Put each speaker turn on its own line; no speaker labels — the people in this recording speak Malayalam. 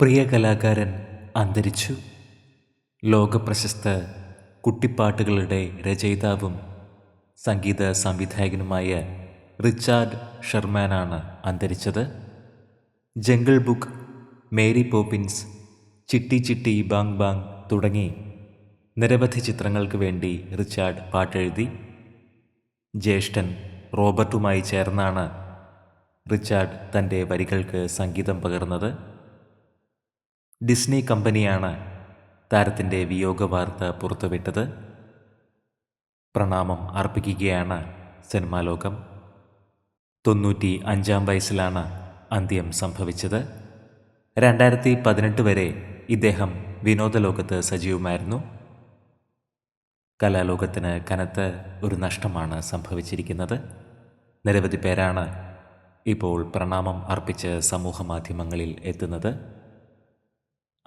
പ്രിയ കലാകാരൻ അന്തരിച്ചു. ലോകപ്രശസ്ത കുട്ടിപ്പാട്ടുകളുടെ രചയിതാവും സംഗീത സംവിധായകനുമായ റിച്ചാർഡ് ഷെർമാനാണ് അന്തരിച്ചത്. ജംഗിൾ ബുക്ക് മേരി പോപ്പിൻസ് ചിട്ടി ചിട്ടി ബാങ് ബാങ് തുടങ്ങി നിരവധി ചിത്രങ്ങൾക്ക് വേണ്ടി റിച്ചാർഡ് പാട്ടെഴുതി. ജ്യേഷ്ഠൻ റോബർട്ടുമായി ചേർന്നാണ് റിച്ചാർഡ് തന്റെ വരികൾക്ക് സംഗീതം പകർന്നത്. ഡിസ്നി കമ്പനിയാണ് താരത്തിന്റെ വിയോഗ വാർത്ത പുറത്തുവിട്ടത്. പ്രണാമം അർപ്പിക്കുകയാണ് സിനിമാ ലോകം. തൊണ്ണൂറ്റി അഞ്ചാം വയസ്സിലാണ് അന്ത്യം സംഭവിച്ചത്. രണ്ടായിരത്തി പതിനെട്ട് വരെ ഇദ്ദേഹം വിനോദലോകത്ത് സജീവമായിരുന്നു. കലാലോകത്തിന് കനത്ത ഒരു നഷ്ടമാണ് സംഭവിച്ചിരിക്കുന്നത്. നിരവധി പേരാണ് ഇപ്പോൾ പ്രണാമം അർപ്പിച്ച് സമൂഹ മാധ്യമങ്ങളിൽ എത്തുന്നത്.